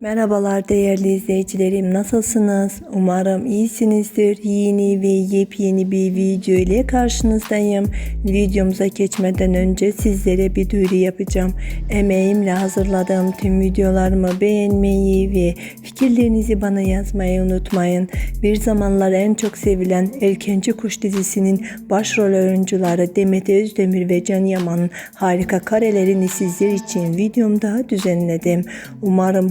Merhabalar değerli izleyicilerim nasılsınız? Umarım iyisinizdir. Yeni ve yepyeni bir video ile karşınızdayım. Videomuza geçmeden önce sizlere bir duyuru yapacağım. Emeğimle hazırladığım tüm videolarımı beğenmeyi ve fikirlerinizi bana yazmayı unutmayın. Bir zamanlar en çok sevilen Erkenci Kuş dizisinin başrol oyuncuları Demet Özdemir ve Can Yaman'ın harika karelerini sizler için videomda düzenledim. Umarım